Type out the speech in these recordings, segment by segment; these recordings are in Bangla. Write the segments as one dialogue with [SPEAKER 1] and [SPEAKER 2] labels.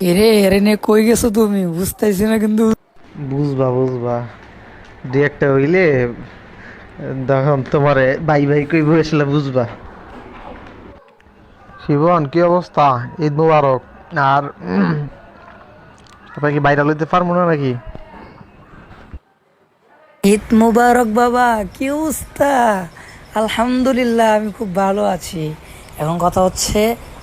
[SPEAKER 1] এরে এরে নে কই গেছো তুমি? বুঝতেছি না কিন্তু।
[SPEAKER 2] বুঝবা বুঝবা। দু একটা হইলে তখন তোমারে বাই বাই কই বসলে বুঝবা। শিবন কি অবস্থা? ঈদ মুবারক। আর আপনার কি বাইরে লইতে পারব না নাকি?
[SPEAKER 1] ঈদ মুবারক বাবা কি অবস্থা? আলহামদুলিল্লাহ আমি খুব ভালো আছি। এখন কথা হচ্ছে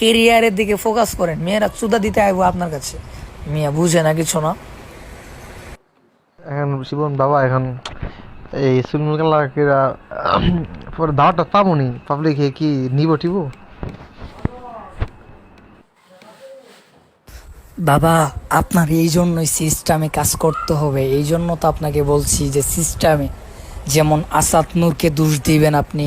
[SPEAKER 1] কেরিয়ারের দিকে ফোকাস করেন মেয়েরা চুদা দিতে আইবো আপনার কাছে। মিয়া বুঝে না কিছু না।
[SPEAKER 2] এখন শিবন বাবা এখন এই চুলমুল কালার কেরা পরে দাওয়াটা পাবনি পাবলিক কি নিব টিব?
[SPEAKER 1] বাবা আপনার এই জন্যই সিস্টেমে কাজ করতে হবে। এই জন্য তো আপনাকে বলছি যে সিস্টেমে যেমন আসাদ নূরকে দোষ দিবেন আপনি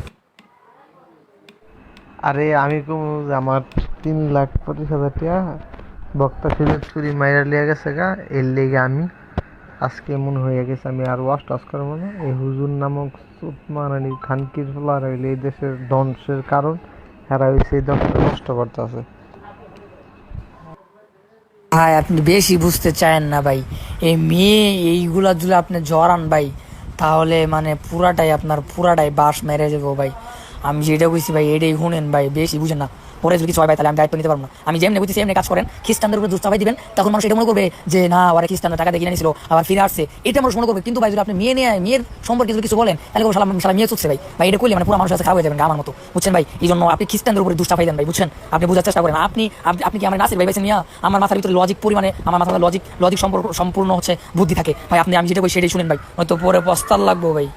[SPEAKER 2] আরে আমি কম আমার তিন লাখ পঁচিশ হাজার টাকা বক্তা সিলেক্ট করি মাইরা লিয়া গেছে গা, এর লেগে আমি আজকে মনে হয়ে গেছে, আমি আর ওয়াশ টাস করব না। এই হুজুর নামক সুতমানানি খানকির ফলার হইলে এই দেশের ধ্বংসের কারণ হেরা হয়েছে এই দেশটা নষ্ট করতেছে।
[SPEAKER 1] ভাই, আপনি বেশি বুঝতে চায়েন না ভাই। এই মেয়ে এইগুলা যদি আপনি জড়ান ভাই, তাহলে মানে পুরাটাই আপনার পুরাটাই বাস মেরে যাব ভাই। আমি যেটা বুঝছি ভাই, এটাই শুনেন ভাই, বেশি বুঝেন না। পরে যদি কিছু হয় ভাই, তাহলে আমি দায়িত্ব নিতে পারব না। আমি যেমনি বুঝছি সেমনি কাজ করেন। খ্রিস্টানদের উপরে দুষ্টাভাই দিবেন, তখন মানুষ এটা মনে করবে যে, না ওরা খ্রিস্টানরা টাকা দিয়ে নিয়েছিল আবার ফিরে আসছে। এটা মানুষ মনে করবে। কিন্তু ভাই, যদি আপনি মেয়ে নিয়ে, মেয়ের সম্পর্কে যদি কিছু বলেন, তাহলে সালাম সালাম মেয়ে চুকছে ভাই। ভাই, এটা করলে মানে পুরো মানুষের খারাপ হয়ে যাবেন আমার মতো। বুঝছেন ভাই? এই জন্য আপনি খ্রিস্টানদের উপরে দুষ্টাভাই দেন ভাই, বুঝছেন? আপনি বোঝার চেষ্টা করেন। আপনি আপনি- কি আমার নাসির ভাই বেছে নিয়ে? আমার মাথার ভিতরে লজিক পরিমাণে আমার মাথার লজিক লজিক সম্পর্ক সম্পূর্ণ হচ্ছে বুদ্ধি থাকে। ভাই, আপনি আমি যেটা বলি সেটাই শুনেন ভাই। হয়তো পরে পস্তার লাগবো ভাই।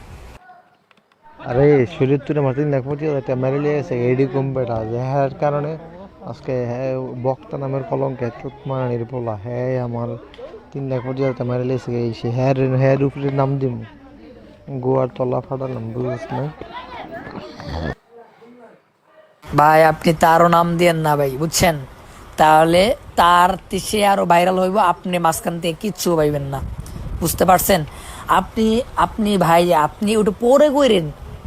[SPEAKER 2] আরে, শরীর তুলে আমার তিন লাখ পঁচিশ হাজার টাকা মেরে লিয়ে এডি কম্পিউটার যে হ্যার কারণে আজকে হ্যাঁ বক্তা নামের কলঙ্কে চুতমানির পোলা হ্যাঁ আমার তিন লাখ হাজার টাকা মেরে লিয়েছে এই সে হ্যার হ্যার উপরে নাম দিব গোয়ার তলা ফাটালাম বুঝিস না?
[SPEAKER 1] ভাই, আপনি তারও নাম দিয়েন না ভাই, বুঝছেন? তাহলে তার সে আরও ভাইরাল হইব, আপনি মাঝখান থেকে কিচ্ছু পাইবেন না। বুঝতে পারছেন? আপনি আপনি ভাই, আপনি ওটা পরে কইরেন।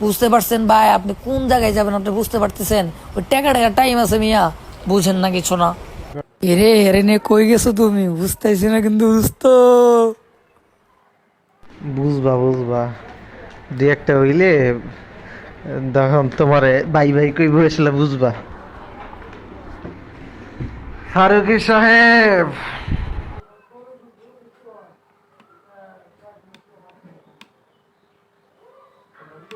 [SPEAKER 1] বুঝতে পারছেন ভাই? আপনি কোন জায়গায় যাবেন? আপনি বুঝতে পারতেছেন? ওই টাকা টাকা টাইম আছে মিয়া। বুঝেন না কিছু না। এরে এরে নিয়ে কই গেছো তুমি? বুঝতেছি না কিন্তু বুঝতো।
[SPEAKER 2] বুঝবা বুঝবা। দু একটা হইলে তখন তোমারে বাই বাই কই বসলে বুঝবা। ফারুকি সাহেব!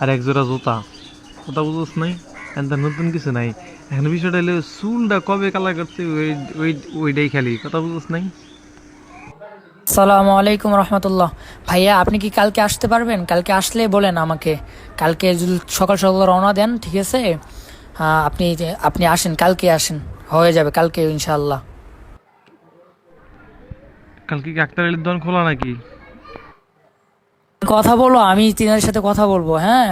[SPEAKER 2] আর এক জোড়া জুতা। কথা বুঝছ নাই এনতে নতুন কিছু নাই। এখন বিষয়টা হলো চুলটা কবে কালার করছে ওই ওই ওইটাই খালি কথা বুঝছ নাই?
[SPEAKER 1] সালামু আলাইকুম রহমতুল্লাহ। ভাইয়া আপনি কি কালকে আসতে পারবেন? কালকে আসলে বলেন আমাকে। কালকে যদি সকাল সকাল রওনা দেন ঠিক আছে? আপনি আপনি আসেন কালকে আসেন। হয়ে যাবে কালকে ইনশাআল্লাহ।
[SPEAKER 2] কালকে কি একটা রেলের দোকান খোলা নাকি?
[SPEAKER 1] কথা বলো, আমি তিনাদের সাথে কথা বলব হ্যাঁ?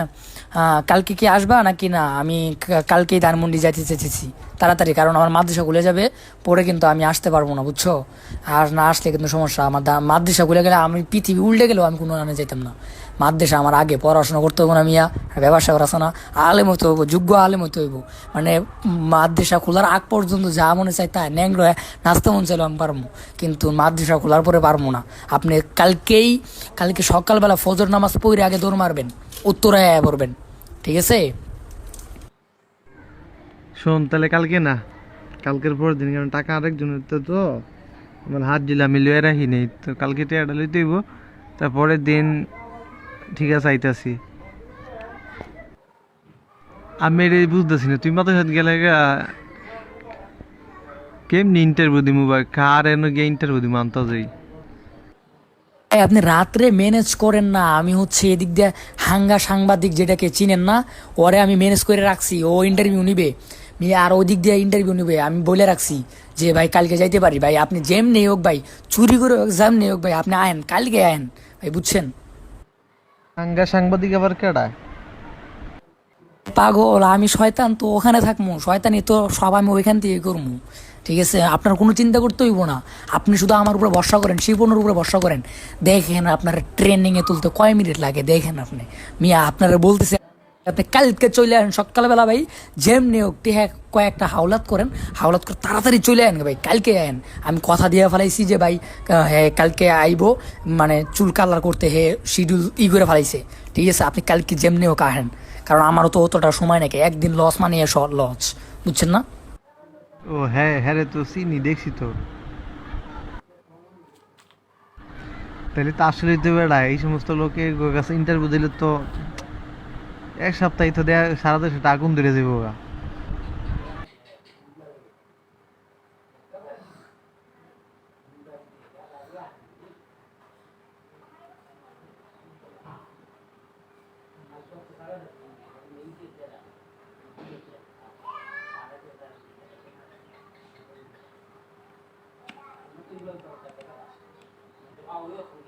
[SPEAKER 1] কালকে কি আসবা নাকি না? আমি কালকেই ধানমন্ডি যাইতে চেয়েছি তাড়াতাড়ি, কারণ আমার মাদ্রাসা খুলে যাবে, পরে কিন্তু আমি আসতে পারব না, বুঝছ? আর না আসলে কিন্তু সমস্যা, আমার মাদ্রাসা খুলে গেলে আমি পৃথিবী উল্টে গেলেও আমি কোনো আনে যেতাম না। মাদ্রাসা আমার আগে পড়াশোনা করতে হব না মিয়া ব্যবসা করা না। আলেম হতে হইব, যোগ্য আলেম হতে হইব। মানে মাদ্রাসা খোলার আগ পর্যন্ত যা মনে চাই তাই ন্যাংলো নাচতে মন চাইলেও আমি পারব। কিন্তু মাদ্রাসা খোলার পরে পারব না। আপনি কালকেই, কালকে সকালবেলা ফজর নামাজ পড়ে আগে দৌড় মারবেন, উত্তরায় পড়বেন। ঠিক আছে?
[SPEAKER 2] শোন, তাহলে কালকে না, কালকের পর দিন, কারণ টাকা আরেকজনের তো তো, আমার হাত দিলে আমি লয়ে রাখি নেই, তো কালকে টাকাটা লইতে হইব। তারপরের দিন ঠিক আছে, আইতাছি। আমি এটা বুঝতেছি না, তুই মাথার সাথে গেলে কেমনি ইন্টারভিউ দিমু বা কার এনে গিয়ে ইন্টারভিউ দিমু আনতে যাই
[SPEAKER 1] আপনি রাত্রে ম্যানেজ করেন না, আমি হচ্ছে এদিক দিয়ে হাঙ্গা সাংবাদিক যেটাকে চিনেন না, ওরে আমি ম্যানেজ করে রাখছি, ও ইন্টারভিউ নিবে। আর ওদিক দিয়ে ইন্টারভিউ নিবে, আমি বলে রাখছি যে, ভাই, কালকে যাইতে পারি। ভাই, আপনি যেম নেই হোক ভাই, চুরি করে হোক জাম নেই হোক ভাই, আপনি আয়েন কালকে আয়েন ভাই, বুঝছেন?
[SPEAKER 2] সাংবাদিক
[SPEAKER 1] পাগল, আমি শয়তান, তো ওখানে থাকব শয়তানি তো সব আমি ওইখান থেকে করব ঠিক আছে? আপনার কোনো চিন্তা করতে হইব না। আপনি শুধু আমার উপরে ভরসা করেন, শিবনের উপরে ভরসা করেন। দেখেন আপনার ট্রেনিংয়ে তুলতে কয় মিনিট লাগে, দেখেন আপনি। মিয়া, আপনারা বলতেছে আপনি কালকে চলে আসেন। সকালবেলা ভাই, যেমনি হোক, টেহা কয়েকটা হাওলাত করেন। হাওলাত করে তাড়াতাড়ি চলে আন ভাই, কালকে আয়েন আমি কথা দিয়ে ফেলাইছি যে ভাই হ্যাঁ কালকে আইবো মানে চুল কালার করতে হে শিডিউল ই করে ফেলাইছে। ঠিক আছে, আপনি কালকে যেমনি হোক আহেন কারণ আমারও তো অতটা সময় নাকি একদিন লস মানে লস বুঝছেন না?
[SPEAKER 2] ও হ্যাঁ হ্যাঁ রে, তো চিনি, দেখছি তো। তাহলে তো আসলে তো বেড়া এই সমস্ত লোকের কাছে ইন্টারভিউ দিলে তো এক সপ্তাহে তো দেয়া সারা দেশে আগুন ধরে যাব Oh.